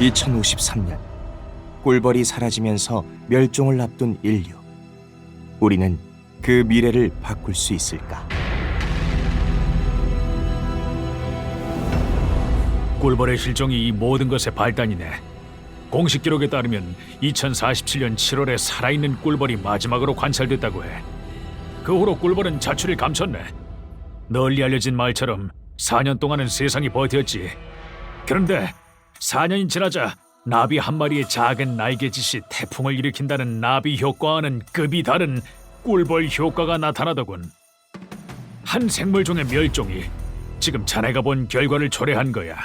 2053년 꿀벌이 사라지면서 멸종을 앞둔 인류. 우리는 그 미래를 바꿀 수 있을까? 꿀벌의 실종이 이 모든 것의 발단이네. 공식 기록에 따르면 2047년 7월에 살아있는 꿀벌이 마지막으로 관찰됐다고 해. 그 후로 꿀벌은 자취를 감췄네. 널리 알려진 말처럼 4년 동안은 세상이 버텼지. 그런데 4년이 지나자 나비 한 마리의 작은 날개짓이 태풍을 일으킨다는 나비 효과와는 급이 다른 꿀벌 효과가 나타나더군. 한 생물종의 멸종이 지금 자네가 본 결과를 초래한 거야.